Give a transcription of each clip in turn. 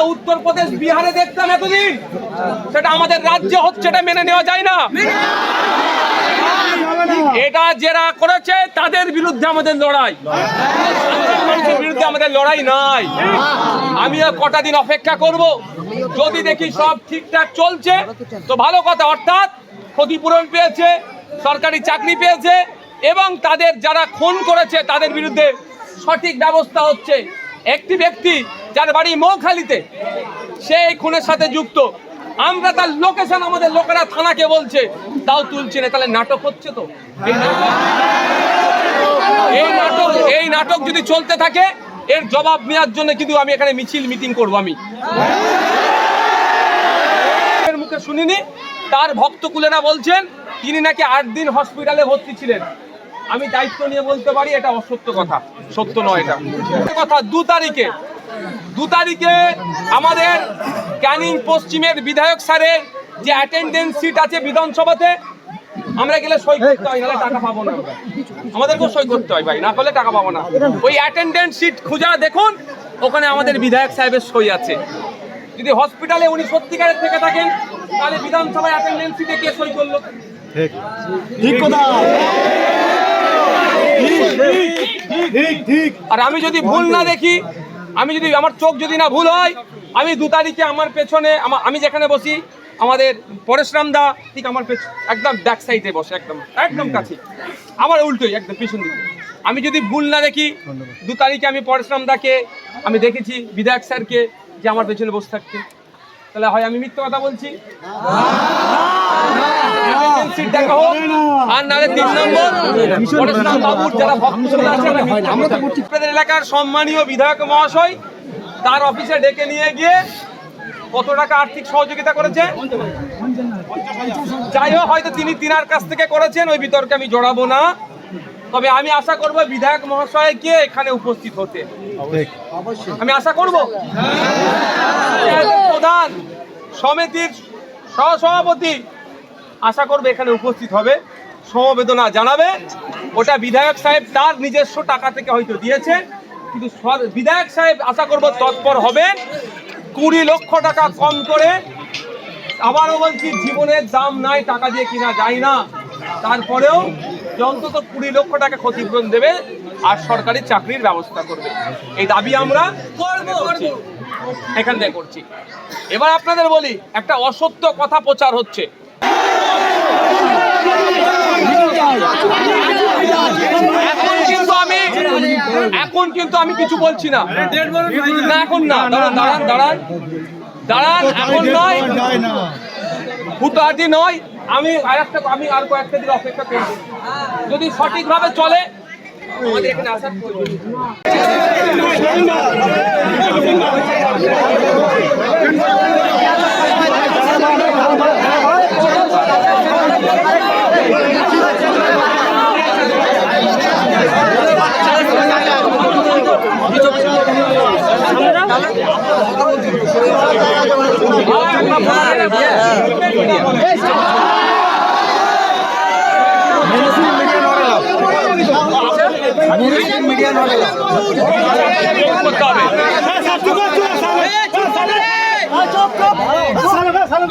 আমরা উত্তরপ্রদেশ বিহারে দেখতাম এতদিন। সেটা আমাদের রাজ্যে হচ্ছে এটা মেনে নেওয়া যায় না। এটা যারা করেছে, তাদের বিরুদ্ধে আমাদের লড়াই। মানুষের বিরুদ্ধে আমাদের লড়াই নাই। আমি কটা দিন অপেক্ষা করব। যদি দেখি সব ঠিকঠাক চলছে, তো ভালো কথা, অর্থাৎ ক্ষতিপূরণ পেয়েছে, সরকারি চাকরি পেয়েছে, এবং তাদের যারা খুন করেছে, তাদের বিরুদ্ধে সঠিক ব্যবস্থা হচ্ছে। একটি ব্যক্তি যার বাড়ি মৌখালিতে, সে এই খুনের সাথে যুক্ত। আমরা তার লোকেশন আমাদের লোকেরা থানাকে বলছে, তাও তুলছে না, তাহলে নাটক হচ্ছে তো? এই নাটক এই নাটক যদি চলতে থাকে, এর জবাব নেওয়ার জন্য কিন্তু আমি এখানে মিছিল মিটিং করব আমি। মুখে শুনিনি, তার ভক্তকুলেরা বলছেন, তিনি নাকি আট দিন হসপিটালে ভর্তি ছিলেন। আমি দায়িত্ব নিয়ে বলতে পারি এটা অসত্য কথা। সত্য নয় এটা। কথা দু তারিখে দু তারিখে আমাদের ক্যানিং পশ্চিমের বিধায়ক স্যারের যে অ্যাটেন্ডেন্স সিট আছে বিধানসভাতে আমরা গেলে সই করতে হয় নাহলে টাকা পাবো না। আমাদেরকেও সই করতে হয় ভাই না করলে টাকা পাবো না। ওই অ্যাটেন্ডেন্স সিট খুঁজা দেখুন ওখানে আমাদের বিধায়ক সাহেবের সই আছে। যদি হসপিটালে উনি সত্যিকারের থেকে থাকেন তাহলে বিধানসভায় অ্যাটেন্ডেন্স সিটে কে সই করল? ঠিক। কথা ঠিক ঠিক আর আমি যদি ভুল না দেখি, আমি যদি আমার চোখ যদি না ভুল হয়, আমি দু তারিখে আমার পেছনে আমি যেখানে বসি, আমাদের পরেশরাম দা ঠিক আমার পেছ একদম ব্যাক সাইডে বসে, একদম একদম কাছে। আমার উল্টোই, একদম পিছন দিকে। আমি যদি ভুল না দেখি, দু তারিখে আমি পরেশরাম দাকে আমি দেখেছি বিধায়ক স্যারকে যে আমার পেছনে বসে থাকতে। তাহলে হয় আমি মিথ্যে কথা বলছি? সিট দেখা হোক। আর নাহলে তিন নম্বর বাবুর যারা ভক্তরা আছে এলাকার সম্মানীয় বিধায়ক মহাশয় তার অফিসে ডেকে নিয়ে গিয়ে কত টাকা আর্থিক সহযোগিতা করেছে। যাই হোক হয়তো তিনি তিনার কাছ থেকে করেছেন ওই বিতর্কে আমি জড়াবো না। তবে আমি আশা করব বিধায়ক মহাশয় মহাশয়কে এখানে উপস্থিত হতে। আমি আশা করব। প্রধান সমিতির সহসভাপতি আশা করবে এখানে উপস্থিত হবে। সমবেদনা জানাবে। ওটা বিধায়ক সাহেব তার নিজস্ব টাকা থেকে হয়তো দিয়েছে। কিন্তু বিধায়ক সাহেব আশা করব তৎপর হবেন। কুড়ি লক্ষ টাকা কম করে। আবারও বলছি জীবনের দাম নাই টাকা দিয়ে কিনা যায় না। তারপরেও অন্তত কুড়ি লক্ষ টাকা ক্ষতিপূরণ দেবে আর সরকারি চাকরির ব্যবস্থা করবে। এই দাবি আমরা এখান থেকে করছি। এবার আপনাদের বলি একটা অসত্য কথা প্রচার হচ্ছে। এখন কিন্তু আমি কিছু বলছি না। এখন না। দাঁড়ান দাঁড়ান দাঁড়ান। দাঁড়ান, এখন নয়। হুটাহাটি নয়। আমি আর একটা আমি আর কয়েকটা দিন অপেক্ষা করব। যদি সঠিকভাবে চলে, আমাদের এখানে আসার করতে হবে।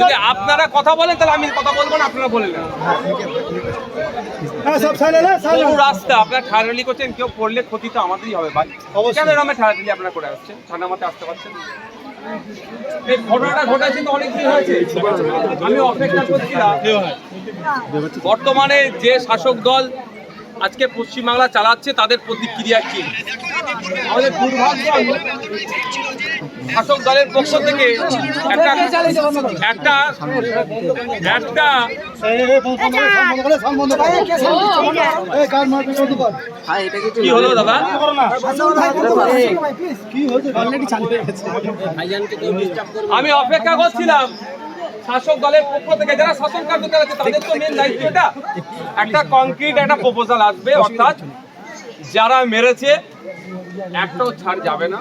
যদি আপনারা কথা বলেন তাহলে আমি কথা বলব না আপনারা বলেন। হ্যাঁ রাস্তা আপনার ঠাড়ালি করছেন কেউ পড়লে ক্ষতি তো আমাদেরই হবে। ভাই অবশ্যই। কেন এরকম ঠাড়ালি আপনারা করে আসছেন? ঠান্ডা মাথায় আসতে পারছেন এই ঘটনাটা ঘটেছে তো অনেক দিন হয়েছে। আমি অপেক্ষা করছিলাম। বর্তমানে যে শাসক দল আজকে পশ্চিমবাংলা চালাচ্ছে তাদের প্রতিক্রিয়া কি? আমাদের দুর্ভাগ্য শাসক দলের পক্ষ থেকে একটা একটা একটা কি হলো দাদা? হয়ে গেছে। আমি অপেক্ষা করছিলাম। শাসক দলের পক্ষ থেকে যারা শাসন কার্য চালাচ্ছে, তাদের তো মেন দায়িত্ব এটা। একটা কংক্রিট একটা প্রপোজাল আসবে, অর্থাৎ যারা মেরেছে, একটাও ছাড় যাবে না।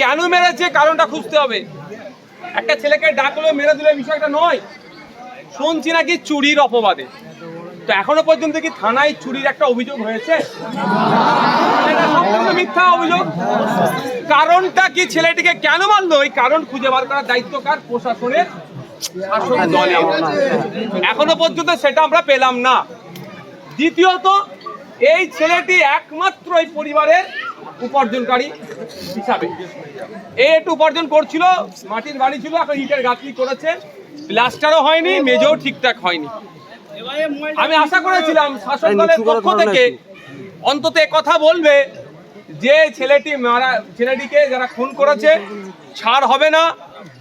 কেন মেরেছে? কারণটা খুঁজতে হবে। একটা ছেলেকে ডাকলো, মেরে দিলে বিষয়টা নয়। শুনছি নাকি চুরির অপবাদে। তো এখনও পর্যন্ত কি থানায় চুরির একটা অভিযোগ হয়েছে? সম্পূর্ণ মিথ্যা অভিযোগ। কারণটা কি ছেলেটিকে কেন মারলো? ওই কারণ খুঁজে বার করার দায়িত্ব কার? প্রশাসনের এখনও পর্যন্ত সেটা আমরা পেলাম না। দ্বিতীয়ত, এই ছেলেটি একমাত্র এই পরিবারের উপার্জনকারী হিসাবে। এ একটু উপার্জন করছিল, মাটির বাড়ি ছিল, এখন ইটের গাঁথনি করেছে। প্লাস্টারও হয়নি, মেজও ঠিকঠাক হয়নি। আমি আশা করেছিলাম শাসক দলের পক্ষ থেকে অন্তত কথা বলবে যে ছেলেটি মারা ছেলেটিকে যারা খুন করেছে ছাড় হবে না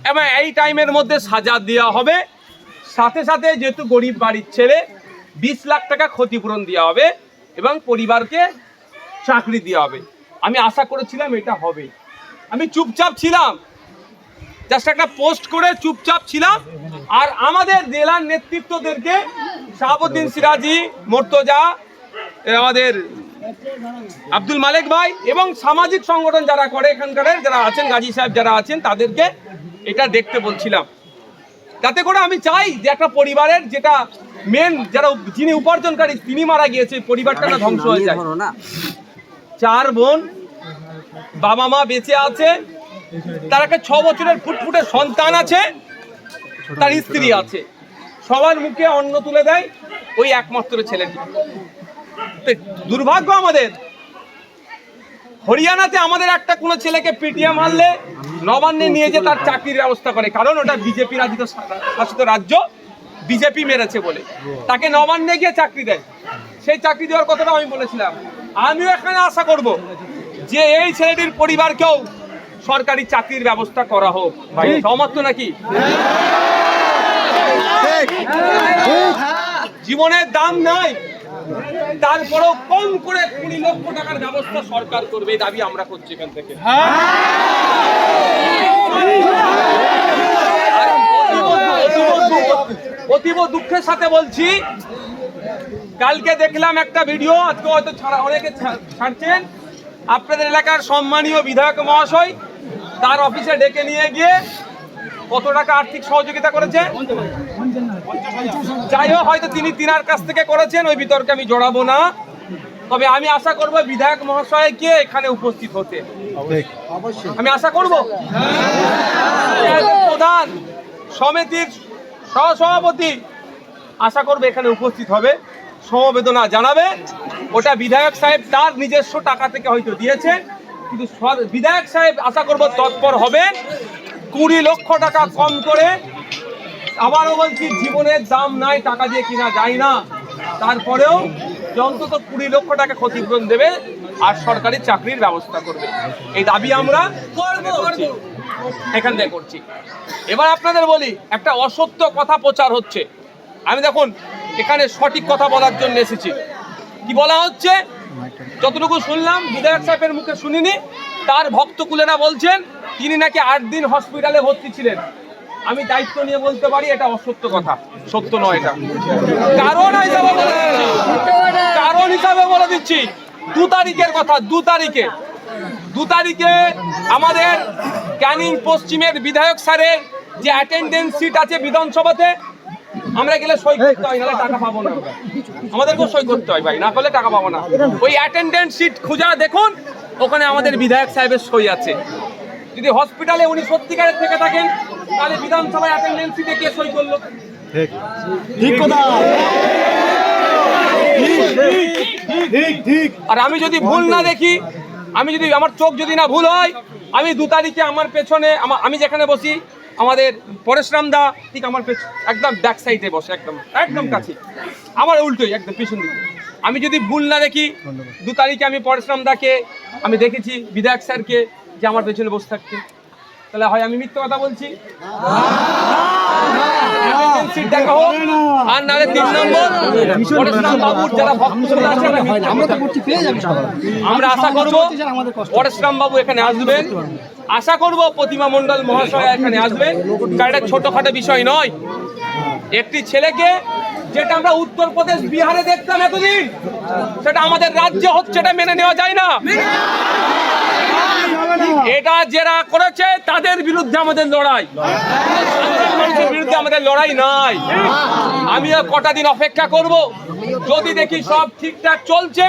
এবং এই টাইমের মধ্যে সাজা দেওয়া হবে। সাথে সাথে যেহেতু গরিব বাড়ির ছেলে বিশ লাখ টাকা ক্ষতিপূরণ দেওয়া হবে এবং পরিবারকে চাকরি দেওয়া হবে। আমি আশা করেছিলাম এটা হবে। আমি চুপচাপ ছিলাম। জাস্ট একটা পোস্ট করে চুপচাপ ছিলাম। আর আমাদের জেলার নেতৃত্বদেরকে শাহাবুদ্দিন সিরাজি, মোর্তজা আমাদের আব্দুল মালিক ভাই এবং সামাজিক সংগঠন যারা করে এখানকার, যারা আছেন, গাজী সাহেব যারা আছেন, তাদেরকে এটা দেখতে বলছিলাম। যাতে করে আমি চাই যে একটা পরিবারের যেটা মেন যারা যিনি উপার্জনকারী, তিনি মারা গিয়েছে পরিবারটা না ধ্বংস হয়ে যায়। চার বোন, বাবা মা বেঁচে আছে, তার একটা ছ বছরের ফুটফুটে সন্তান আছে, তার স্ত্রী আছে। সবার মুখে অন্ন তুলে দেয় ওই একমাত্র ছেলেটি। দুর্ভাগ্য আমাদের। হরিয়ানাতে আমাদের একটা কোনো ছেলেকে পিটিয়ে মারলে নবান্নে নিয়ে যে তার চাকরির ব্যবস্থা করে, কারণ ওটা বিজেপি রাজিত শাসিত রাজ্য, বিজেপি মেরেছে বলে। তাকে নবান্নে গিয়ে চাকরি দেয়। সেই চাকরি দেওয়ার কথাটা আমি বলেছিলাম। আমিও এখানে আশা করব যে এই ছেলেটির পরিবারকেও সরকারি চাকরির ব্যবস্থা করা হোক। ভাই, সহমত তো জীবনের দাম নাই। তারপরেও কম করে কুড়ি লক্ষ টাকার ব্যবস্থা সরকার করবে, এই দাবি আমরা করছি এখান থেকে। অতীব দুঃখের সাথে বলছি, কালকে দেখলাম একটা ভিডিও, আজকে হয়তো ছাড়া অনেকে ছাড়ছেন। আপনাদের এলাকার সম্মানীয় বিধায়ক মহাশয়, তার অফিসে ডেকে নিয়ে গিয়ে কত টাকা আর্থিক সহযোগিতা করেছে? যাই হোক হয়তো তিনি তিনার কাছ থেকে করেছেন ওই বিতর্কে আমি জড়াবো না। তবে আমি আশা করব বিধায়ক মহাশয়কে এখানে উপস্থিত হতে। আমি আশা করব। প্রধান সমিতির সহসভাপতি আশা করবে এখানে উপস্থিত হবে। সমবেদনা জানাবে। ওটা বিধায়ক সাহেব তার নিজস্ব টাকা থেকে হয়তো দিয়েছে। কিন্তু বিধায়ক সাহেব আশা করব তৎপর হবেন। কুড়ি লক্ষ টাকা কম করে আবারও বলছি জীবনের দাম নাই টাকা দিয়ে কিনা যায় না। তারপরেও অন্তত কুড়ি লক্ষ টাকা ক্ষতিপূরণ দেবে আর সরকারি চাকরির ব্যবস্থা করবে। এই দাবি আমরা এখান থেকে করছি। এবার আপনাদের বলি একটা অসত্য কথা প্রচার হচ্ছে। আমি দেখুন এখানে সঠিক কথা বলার জন্য এসেছি। কি বলা হচ্ছে? যতটুকু শুনলাম বিধায়ক সাহেবের মুখে শুনিনি তার ভক্ত ভক্তকুলেরা বলছেন তিনি নাকি আট দিন হসপিটালে ভর্তি ছিলেন। আমি দায়িত্ব নিয়ে বলতে পারি, এটা অসত্য কথা। সত্য নয় এটা। কারণ বলে কারণ হিসাবে বলে দিচ্ছি, দু তারিখের কথা, দু তারিখে। দু তারিখে আমাদের ক্যানিং পশ্চিমের বিধায়ক স্যারের যে অ্যাটেন্ডেন্স সিট আছে বিধানসভাতে, আমরা গেলে সই করতে হয়, নাহলে টাকা পাবো না। আমাদেরকেও সই করতে হয় ভাই, না করলে টাকা পাবো না। ওই অ্যাটেন্ডেন্স সিট খুঁজা দেখুন, ওখানে আমাদের বিধায়ক সাহেবের সই আছে। যদি হসপিটালে উনি সত্যিকারের থেকে থাকেন তাহলে বিধানসভায় অ্যাটেন্ডেন্স সিটে কে সই করল? ঠিক। ঠিক কথা। ঠিক ঠিক আর আমি যদি ভুল না দেখি আমি যদি আমার চোখ যদি না ভুল হয় আমি দু তারিখে আমার পেছনে আমি যেখানে বসি আমাদের পরেশরাম দা ঠিক আমার একদম ব্যাক সাইডে বসে একদম একদম কাছে। আমার উল্টোই একদম পিছন দিকে। আমি যদি ভুল না দেখি দু তারিখে আমি পরেশরাম দাকে আমি দেখেছি বিধায়ক স্যারকে যে আমার পেছনে বসে থাকতে। তাহলে হয় আমি মিথ্যে কথা বলছি? আর নাহলে তিন নম্বর পরেশরাম বাবুর যারা আছে আমরা আশা করব পরেশরাম বাবু এখানে আসবেন। আশা করব প্রতিমা মণ্ডল মহাশয় এখানে আসবেন। কারণ এটা ছোটখাটো বিষয় নয়। একটি ছেলেকে যেটা আমরা উত্তরপ্রদেশ বিহারে দেখতাম এতদিন সেটা আমাদের রাজ্যে হচ্ছে এটা মেনে নেওয়া যায় না। এটা যারা করেছে, তাদের বিরুদ্ধে আমাদের লড়াই। মানুষের বিরুদ্ধে আমাদের লড়াই নাই। আমি কটা দিন অপেক্ষা করব। যদি দেখি সব ঠিকঠাক চলছে,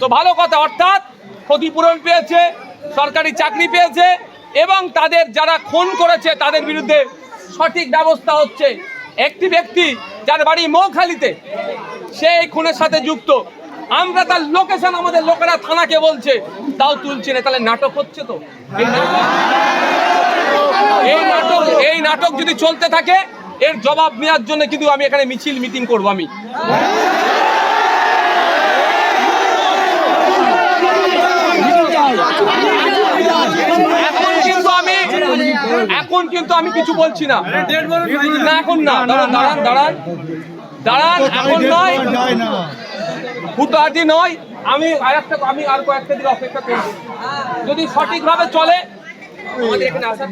তো ভালো কথা, অর্থাৎ ক্ষতিপূরণ পেয়েছে, সরকারি চাকরি পেয়েছে, এবং তাদের যারা খুন করেছে, তাদের বিরুদ্ধে সঠিক ব্যবস্থা হচ্ছে। একটি ব্যক্তি, যার বাড়ি মৌখালিতে, সে এই খুনের সাথে যুক্ত। আমরা তার লোকেশন আমাদের লোকেরা থানাকে বলছে, তাও তুলছে না, তাহলে নাটক হচ্ছে তো? এই নাটক? এই নাটক যদি চলতে থাকে, এর জবাব নেওয়ার জন্য কিন্তু আমি এখানে মিছিল মিটিং করব আমি, এখন কিন্তু আমি কিছু বলছি না। না, এখন না, দাঁড়ান দাঁড়ান দাঁড়ান। দাঁড়ান, এখন নয়। হুটাহাটি নয়, আমি আর একটা, আমি আর কয়েকটা দিন অপেক্ষা করব যদি সঠিকভাবে চলে, আমাদের এখানে আসার।